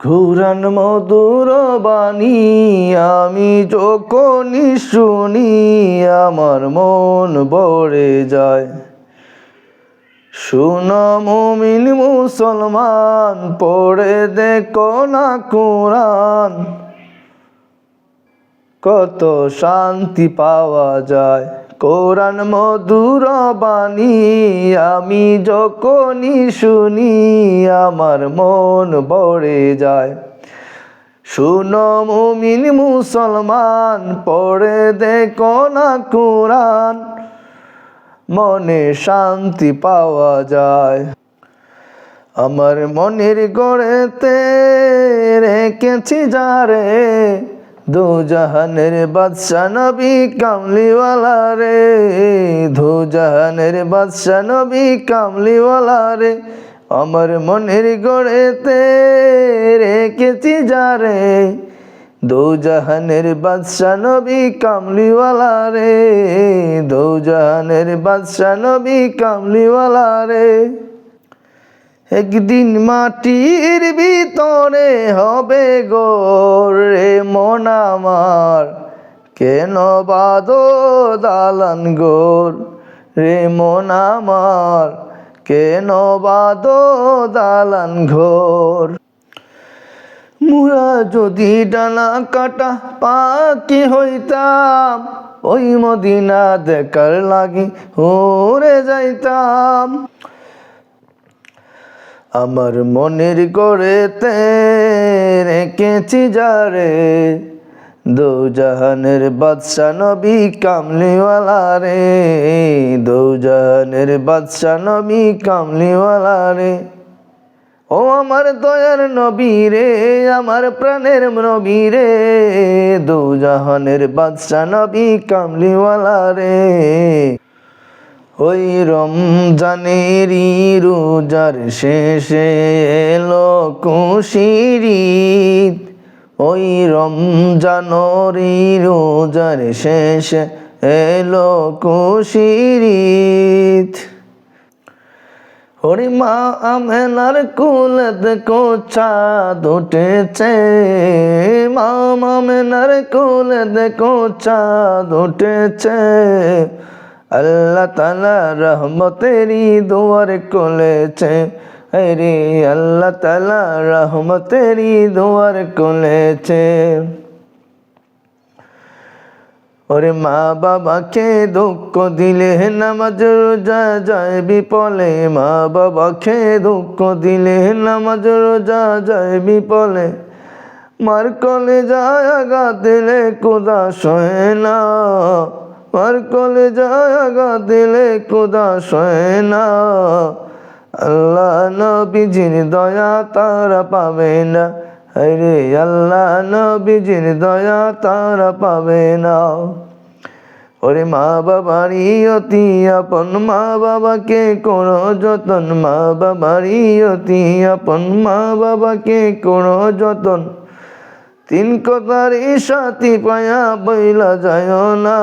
ঘুরান মধুর বাণী, আমি যখনই শুনি আমার মন ভরে যায়। শুনো মুমিন মুসলমান, পড়ে দেখো না কোরআন, কত শান্তি পাওয়া যায়। কোরআন মধুর বাণী আমি যখনই শুনি আমার মন ভরে যায়। শুনো মুমিন মুসলমান, পড়ে দেখো না কোরআন, মনে শান্তি পাওয়া যায়। আমার মনের গড়েতে রেখেছি যারে দু জাহানের বাদশা নবী কামলিওয়ালা রে দু জাহানের বাদশা নবী কামলিওয়ালা রে, আমার মনের গড়েতে রেখেছি যারে দু জাহানের বাদশা নবী কামলিওয়ালা রে দু জাহানের বাদশা নবী কামলিওয়ালা রে। একদিন মাটির ভিতরে হবে গোর কেন বাদো দালান গোর? রে মন আমার, কেন বাদো দালান ঘোর? মুরা যদি ডানা কাটা পাখি হইতাম, ওই মদিনা দেখার লাগি উড়ে যাইতাম। আমার মনের গড়েতে রেখেছি যারে দো জাহানের বাদশা নবী কামলিওয়ালা রে। দো জাহানের বাদশা নবী কামলিওয়ালা রে। ও আমার দয়ার নবী রে, আমার প্রাণের নবী রে। দো জাহানের বাদশা নবী কামলিওয়ালা রে। ওই রমজানেরই রোজার শেষে এলো কুশিরিত ওই রমজানরি রোজার শেষে এলো কুশিরিত ওরে মা আমেনার কুলত কোচা দুটেছে মা আমেনার কুলত কোচা দুটেছে আল্লাহ তালা রহমতেরি দুয়ার কোলেছে রে আল্লাহ তালা রহমতেরি দুয়ার কোলেছে ওরে মা বাবাকে দুঃখ দিলে নামাজ রোজা যায় বিপলে। মা বাবাকে দুঃখ দিলে নামাজ রোজা যায় বিপলে। মার কলে যায় আগা দিলে কোদা সহে না। মার কলে যায় আগা দিলে কোদা সহে না। আল্লাহ নবীজির দয়া তারা পাবে না। রে আল্লাহ নবীজির দয়া তারা পাবে না। ওরে মা বাবার ইয়তি আপন, মা বাবাকে কোনো যতন। মা বাবার ইয়তি আপন, মা বাবাকে কোনো যতন। তিন কথার সাথী পায়া বইলা যায় না।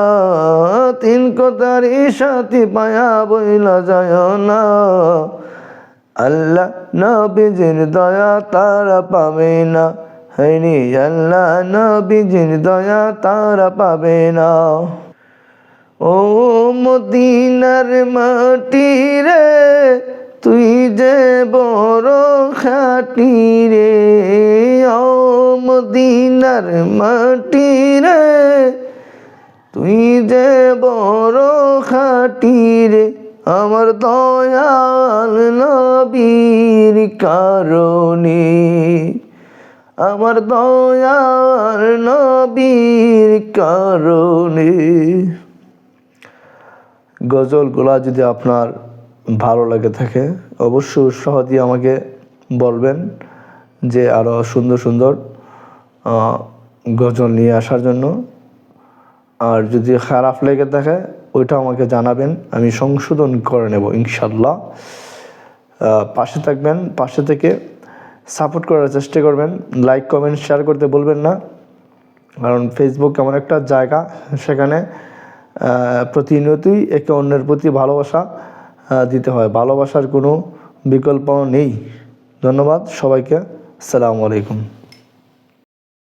তিন কথার সাথী পায়া বইলা যায় না। আল্লাহ নবীজির দয়া তারা পাবে না। হরি আল্লাহ নবীজির দয়া তারা পাবে না। ও মদিনার মাটি রে, তুই যে বড় খাটি রে। ও মদিনার মাটি রে, তুই যে বড় খাটি রে। আমার দয়াল নবীর কারণে, আমার দয়াল নবীর কারণে। গজলগুলা যদি আপনার ভালো লাগে থাকে, অবশ্যই উৎসাহ দিয়ে আমাকে বলবেন যে আরও সুন্দর সুন্দর গজল নিয়ে আসার জন্য। আর যদি খারাপ লেগে থাকে ওইটা আমাকে জানাবেন, আমি সংশোধন করে নেব ইনশাল্লাহ পাশে থাকবেন, পাশে থেকে সাপোর্ট করার চেষ্টা করবেন, লাইক, কমেন্ট, শেয়ার করতে বলবেন না। কারণ ফেসবুক এমন একটা জায়গা, সেখানে প্রতিনিয়তই একে অন্যের প্রতি ভালোবাসা দিতে হয়। ভালোবাসার কোনো বিকল্প নেই। ধন্যবাদ সবাইকে। আসসালামু আলাইকুম।